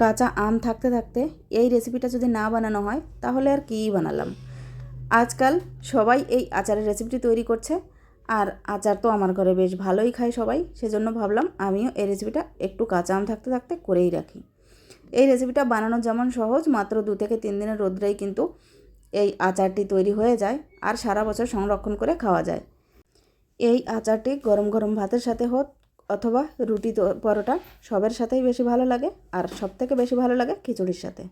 কাঁচা আম থাকতে থাকতে এই রেসিপিটা যদি না বানানো হয়, তাহলে আর কী বানালাম? আজকাল সবাই এই আচারের রেসিপিটি তৈরি করছে, আর আচার তো আমার ঘরে বেশ ভালোই খায় সবাই, সেজন্য ভাবলাম আমিও এই রেসিপিটা একটু কাঁচা আম থাকতে থাকতে করেই রাখি। এই রেসিপিটা বানানো যেমন সহজ, মাত্র দু থেকে তিন দিনের রোদ্রেই কিন্তু এই আচারটি তৈরি হয়ে যায়, আর সারা বছর সংরক্ষণ করে খাওয়া যায়। এই আচারটি গরম গরম ভাতের সাথে হোক অথবা রুটি পরোটা সবের সাথেই বেশি ভালো লাগে আর সব থেকে বেশি ভালো লাগে খিচুড়ির সাথে।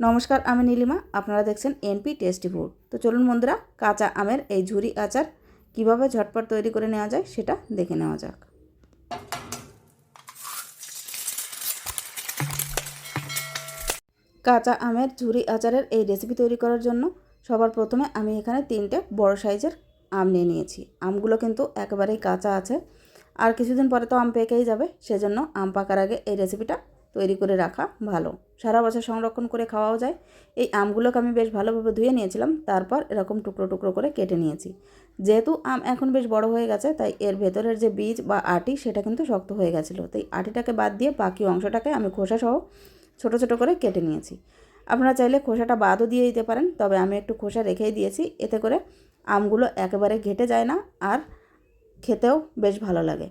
নমস্কার, আমি নীলিমা। আপনারা দেখছেন এনপি টেস্টি ফুড। তো চলুন বন্ধুরা, কাঁচা আমের এই ঝুরি আচার কীভাবে ঝটপট তৈরি করে নেওয়া যায় সেটা দেখে নেওয়া যাক। কাঁচা আমের ঝুরি আচারের এই রেসিপি তৈরি করার জন্য সবার প্রথমে আমি এখানে তিনটে বড় সাইজের আম নিয়ে নিয়েছি। আমগুলো কিন্তু একেবারেই কাঁচা আছে। আর কিছুদিন পরে তো আম পেকেই যাবে, সেজন্য আম পাকার আগে এই রেসিপিটা তৈরি করে রাখা ভালো। সারা বছর সংরক্ষণ করে খাওয়াও যায়। এই আমগুলোকে আমি বেশ ভালোভাবে ধুয়ে নিয়েছিলাম, তারপর এরকম টুকরো টুকরো করে কেটে নিয়েছি। যেহেতু আম এখন বেশ বড় হয়ে গেছে, তাই এর ভেতরের যে বীজ বা আটি, সেটা কিন্তু শক্ত হয়ে গেছিল। তাই আটিটাকে বাদ দিয়ে বাকি অংশটাকে আমি খোসা সহ ছোটো ছোটো করে কেটে নিয়েছি। আপনারা চাইলে খোসাটা বাদও দিয়ে দিতে পারেন, তবে আমি একটু খোসা রেখেই দিয়েছি। এতে করে আমগুলো একেবারে ঘেটে যায় না, আর খেতেও বেশ ভালো লাগে।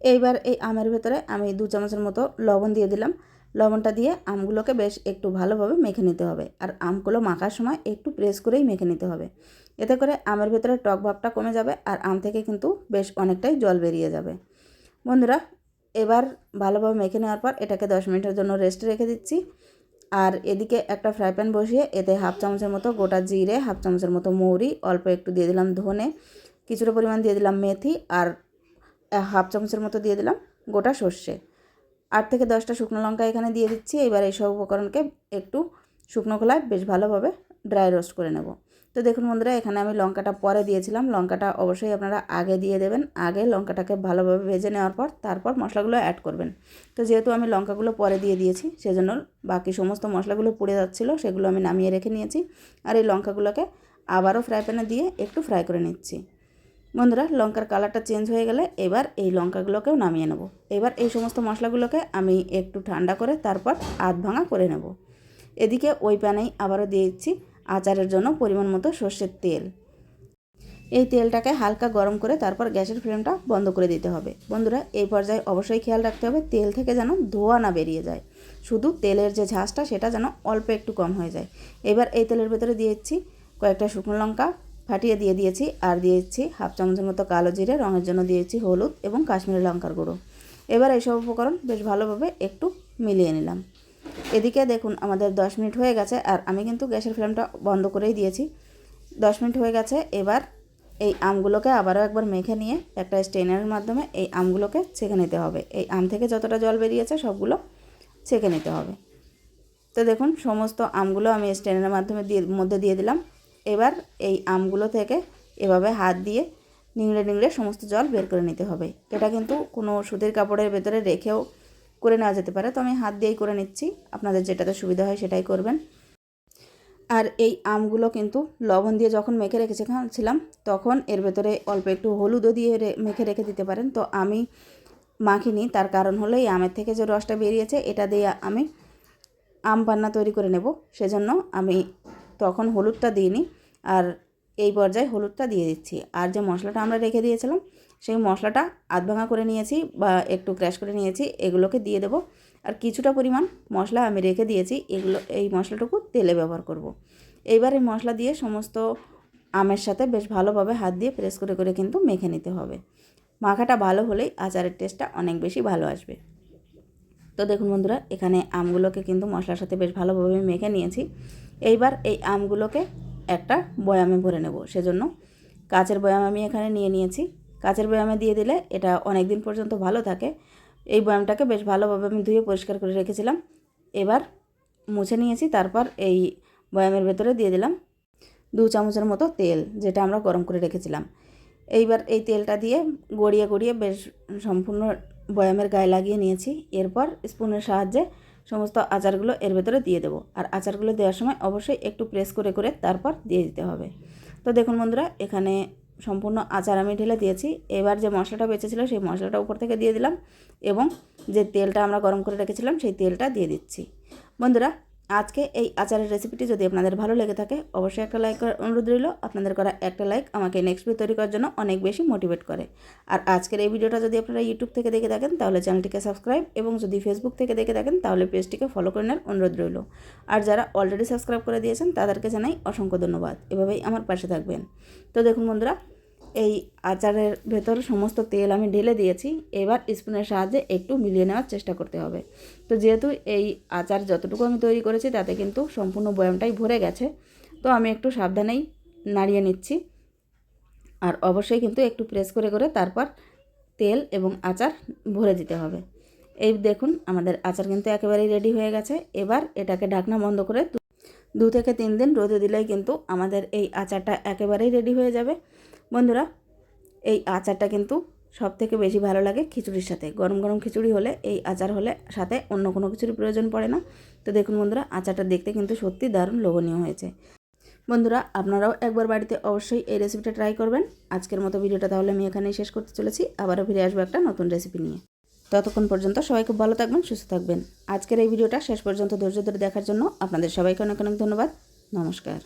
এইবার এই আমের ভেতরে আমি দু চামচের মতো লবণ দিয়ে দিলাম। লবণটা দিয়ে আমগুলোকে বেশ একটু ভালোভাবে মেখে নিতে হবে। আর আমগুলো মাখার সময় একটু প্রেস করেই মেখে নিতে হবে। এতে করে আমের ভেতরে টক ভাবটা কমে যাবে আর আম থেকে কিন্তু বেশ অনেকটাই জল বেরিয়ে যাবে। বন্ধুরা, এবার ভালোভাবে মেখে নেওয়ার পর এটাকে দশ মিনিটের জন্য রেস্টে রেখে দিচ্ছি। আর এদিকে একটা ফ্রাই প্যান বসিয়ে এতে হাফ চামচের মতো গোটা জিরে হাফ চামচের মতো মৌরি, অল্প একটু দিয়ে দিলাম ধনে। কিছুটা পরিমাণ দিয়ে দিলাম মেথি আর হাফ চামচের মতো দিয়ে দিলাম গোটা সর্ষে। আট থেকে দশটা শুকনো লঙ্কা এখানে দিয়ে দিচ্ছি। এবার এই সব উপকরণকে একটু শুকনো খোলায় বেশ ভালোভাবে ড্রাই রোস্ট করে নেব। তো দেখুন বন্ধুরা, এখানে আমি লঙ্কাটা পরে দিয়েছিলাম। লঙ্কাটা অবশ্যই আপনারা আগে দিয়ে দেবেন। আগে লঙ্কাটাকে ভালোভাবে ভেজে নেওয়ার পর তারপর মশলাগুলো অ্যাড করবেন। তো যেহেতু আমি লঙ্কাগুলো পরে দিয়ে দিয়েছি, সেজন্য বাকি সমস্ত মশলাগুলো পুড়ে যাচ্ছিল, সেগুলো আমি নামিয়ে রেখে নিয়েছি। আর এই লঙ্কাগুলোকে আবারও ফ্রাই প্যানে দিয়ে একটু ফ্রাই করে নিচ্ছি। বন্ধুরা, লঙ্কার কালারটা চেঞ্জ হয়ে গেলে এবার এই লঙ্কাগুলোকেও নামিয়ে নেব। এবার এই সমস্ত মশলাগুলোকে আমি একটু ঠান্ডা করে তারপর আধ ভাঙা করে নেব। এদিকে ওই প্যানেই আবারও দিয়ে দিচ্ছি আচারের জন্য পরিমাণ মতো সর্ষের তেল। এই তেলটাকে হালকা গরম করে তারপর গ্যাসের ফ্লেমটা বন্ধ করে দিতে হবে। বন্ধুরা, এই পর্যায়ে অবশ্যই খেয়াল রাখতে হবে, তেল থেকে যেন ধোয়া না বেরিয়ে যায়। শুধু তেলের যে ঝাঁসটা সেটা যেন অল্প একটু কম হয়ে যায়। এবার এই তেলের ভেতরে দিয়েছি কয়েকটা শুকনো লঙ্কা ফাটিয়ে দিয়ে দিয়েছি আর দিয়েছি হাফ চামচের মতো কালো জিরে, রঙের জন্য দিয়েছি হলুদ এবং কাশ্মীরি লঙ্কার গুঁড়ো। এবার এইসব উপকরণ বেশ ভালোভাবে একটু মিলিয়ে নিলাম। এদিকে দেখুন, আমাদের দশ মিনিট হয়ে গেছে আর আমি কিন্তু গ্যাসের ফ্লেমটা বন্ধ করেই দিয়েছি। দশ মিনিট হয়ে গেছে, এবার এই আমগুলোকে আবারও একবার মেখে নিয়ে একটা স্টেনারের মাধ্যমে এই আমগুলোকে ছেঁকে নিতে হবে। এই আম থেকে যতটা জল বেরিয়েছে সবগুলো ছেঁকে নিতে হবে। তো দেখুন, সমস্ত আমগুলো আমি স্টেনারের মাধ্যমে দিয়ে, মধ্যে দিয়ে দিলাম। এবার এই আমগুলো থেকে এভাবে হাত দিয়ে নিংড়ে নিংড়ে সমস্ত জল বের করে নিতে হবে। এটা কিন্তু কোনো সুতির কাপড়ের ভেতরে রেখেও করে নেওয়া যেতে পারে। তো আমি হাত দিয়েই করে নিচ্ছি। আপনাদের যেটাতে সুবিধা হয় সেটাই করবেন। আর এই আমগুলো কিন্তু লবণ দিয়ে যখন মেখে রেখেছিলাম, তখন এর ভেতরে অল্প একটু হলুদও দিয়ে মেখে রেখে দিতে পারেন। তো আমি মাখিনি। তার কারণ হলো এই আমের থেকে যে রসটা বেরিয়েছে, এটা দিয়ে আমি আম পান্না তৈরি করে নেব। সেজন্য আমি তখন হলুদটা দিইনি আর এই পর্যায়ে হলুদটা দিয়ে দিচ্ছি। আর যে মশলাটা আমরা রেখে দিয়েছিলাম, সেই মশলাটা আধ ভাঙা করে নিয়েছি বা একটু ক্র্যাশ করে নিয়েছি, এগুলোকে দিয়ে দেবো। আর কিছুটা পরিমাণ মশলা আমি রেখে দিয়েছি, এগুলো, এই মশলাটুকু তেলে ব্যবহার করব। এইবার এই মশলা দিয়ে সমস্ত আমের সাথে বেশ ভালোভাবে হাত দিয়ে প্রেস করে করে কিন্তু মেখে নিতে হবে। মাখাটা ভালো হলেই আচারের টেস্টটা অনেক বেশি ভালো আসবে। তো দেখুন বন্ধুরা, এখানে আমগুলোকে কিন্তু মশলার সাথে বেশ ভালোভাবে মেখে নিয়েছি। এইবার এই আমগুলোকে একটা বয়ামে ভরে নেব, সেজন্য কাচের বয়াম আমি এখানে নিয়ে নিয়েছি। কাচের বয়ামে দিয়ে দিলে এটা অনেক দিন পর্যন্ত ভালো থাকে। এই বয়ামটাকে বেশ ভালোভাবে আমি ধুয়ে পরিষ্কার করে রেখেছিলাম। এবার মুছে নিয়েছি, তারপর এই বয়ামের ভেতরে দিয়ে দিলাম দু চামচের মতো তেল, যেটা আমরা গরম করে রেখেছিলাম। এইবার এই তেলটা দিয়ে গড়িয়ে গড়িয়ে বেশ সম্পূর্ণ বয়ামের গায়ে লাগিয়ে নিয়েছি। এরপর স্পুনের সাহায্যে সমস্ত আচারগুলো এর ভেতরে দিয়ে দেবো। আর আচারগুলো দেওয়ার সময় অবশ্যই একটু প্রেস করে করে তারপর দিয়ে দিতে হবে। তো দেখুন বন্ধুরা, এখানে সম্পূর্ণ আচার আমি ঢেলে দিয়েছি। এবার যে মশলাটা বেঁচেছিল, সেই মশলাটা উপর থেকে দিয়ে দিলাম এবং যে তেলটা আমরা গরম করে রেখেছিলাম, সেই তেলটা দিয়ে দিচ্ছি। বন্ধুরা আজকে এই আচারের রেসিপিটি যদি আপনাদের ভালো লেগে থাকে, অবশ্যই একটা লাইক করার অনুরোধ রইল। আপনাদের করা একটা লাইক আমাকে নেক্সট ভিডিও তৈরি করার জন্য অনেক বেশি মোটিভেট করে। আর আজকের এই ভিডিওটা যদি আপনারা ইউটিউব থেকে দেখে থাকেন, তাহলে চ্যানেলটিকে সাবস্ক্রাইব এবং যদি ফেসবুক থেকে দেখে থাকেন, তাহলে পেজটিকে ফলো করে নেওয়ার অনুরোধ রইল। আর যারা অলরেডি সাবস্ক্রাইব করে দিয়েছেন, তাদেরকে জানাই অসংখ্য ধন্যবাদ। এভাবেই আমার পাশে থাকবেন। তো দেখুন বন্ধুরা এই আচারের ভেতর সমস্ত তেল আমি ঢেলে দিয়েছি। এবার স্পুনের সাহায্যে একটু মিলিয়ে নেওয়ার চেষ্টা করতে হবে। তো যেহেতু এই আচার যতটুকু আমি তৈরি করেছি, তাতে কিন্তু সম্পূর্ণ বয়ামটাই ভরে গেছে। তো আমি একটু সাবধানেই নাড়িয়ে নিচ্ছি। আর অবশ্যই কিন্তু একটু প্রেস করে করে তারপর তেল এবং আচার ভরে দিতে হবে। এই দেখুন, আমাদের আচার কিন্তু একেবারেই রেডি হয়ে গেছে। এবার এটাকে ঢাকনা বন্ধ করে দু- থেকে তিন দিন রোদে দিলেই কিন্তু আমাদের এই আচারটা একেবারেই রেডি হয়ে যাবে। বন্ধুরা, এই আচারটা কিন্তু সব থেকে বেশি ভালো লাগে খিচুড়ির সাথে। গরম গরম খিচুড়ি হলে, এই আচার হলে সাথে অন্য কোনো কিছুর প্রয়োজন পড়ে না। তো দেখুন বন্ধুরা, আচারটা দেখতে কিন্তু সত্যি দারুণ লোভনীয় হয়েছে। বন্ধুরা, আপনারাও একবার বাড়িতে অবশ্যই এই রেসিপিটা ট্রাই করবেন। আজকের মতো ভিডিওটা তাহলে আমি এখানেই শেষ করতে চলেছি। আবারও ফিরে আসব একটা নতুন রেসিপি নিয়ে। ততক্ষণ পর্যন্ত সবাই খুব ভালো থাকবেন, সুস্থ থাকবেন। আজকের এই ভিডিওটা শেষ পর্যন্ত ধৈর্য ধরে দেখার জন্য আপনাদের সবাইকে অনেক অনেক ধন্যবাদ। নমস্কার।